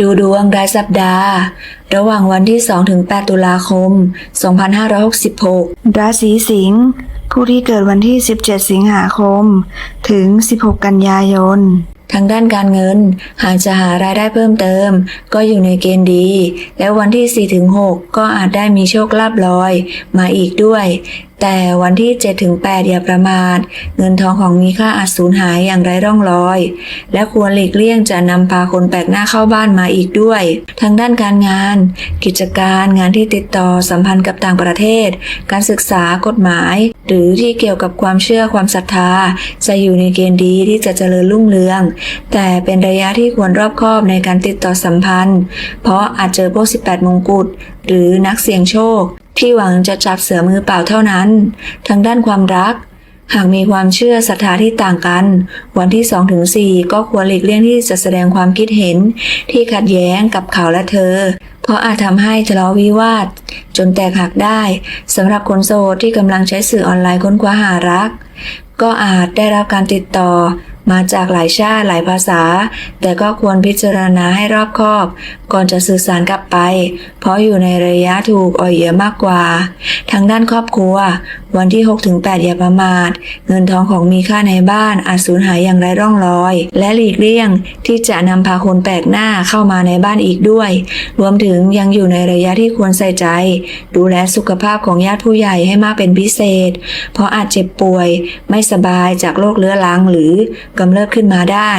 ดูดวงรายสัปดาห์ ระหว่างวันที่ 2-8 ตุลาคม 2566 ราศีสิงห์ผู้ที่เกิดวันที่ 17 สิงหาคม ถึง 16 กันยายน ทางด้านการเงิน หากจะหารายได้เพิ่มเติม ก็อยู่ในเกณฑ์ดี และวันที่ 4-6 ก็อาจได้มีโชคลาภลอย มาอีกด้วย แต่วันที่ 7-8 อย่าประมาท เงินทองของมีค่าอาจสูญหายอย่างไร้ร่องรอย และควรหลีกเลี่ยงจะนำพาคนแปลกหน้าเข้าบ้านมาอีกด้วย ทางด้านการงาน กิจการงานที่ติดต่อสัมพันธ์กับต่างประเทศ การศึกษากฎหมาย หรือที่เกี่ยวกับความเชื่อความศรัทธา จะอยู่ในเกณฑ์ดีที่จะเจริญรุ่งเรือง แต่เป็นระยะที่ควรรอบคอบในการติดต่อสัมพันธ์ เพราะอาจเจอพวก 18 มงกุฎหรือนักเสี่ยงโชค ที่หวังจะจับเสือมือเปล่าเท่านั้น ทางด้านความรัก หากมีความเชื่อศรัทธาที่ต่างกัน วันที่2-4ก็ควรหลีกเลี่ยงที่จะแสดงความคิดเห็น ที่ขัดแย้งกับเขาและเธอ เพราะอาจทำให้ทะเลาะวิวาท จนแตกหักได้สำหรับคนโสดที่กำลังใช้สื่อออนไลน์ค้นคว้าหารัก ก็อาจได้รับการติดต่อ มาจากหลายชาติหลายภาษา แต่ก็ควรพิจารณาให้รอบคอบ ก่อนจะสื่อสารกลับไป เพราะอยู่ในระยะถูกอ่อยเหยื่อมากกว่า ทางด้านครอบครัว วันที่ 6-8 อย่าประมาท เงินทองของมีค่าในบ้านอาจสูญหายอย่างไร้ร่องรอย และหลีกเลี่ยงที่จะนำพาคนแปลกหน้าเข้ามาในบ้านอีกด้วย รวมถึงยังอยู่ในระยะที่ควรใส่ใจ ดูแลสุขภาพของญาติผู้ใหญ่ให้มากเป็นพิเศษ เพราะอาจเจ็บป่วย ไม่สบายจากโรคเรื้อรังหรือกำเริบขึ้นมาได้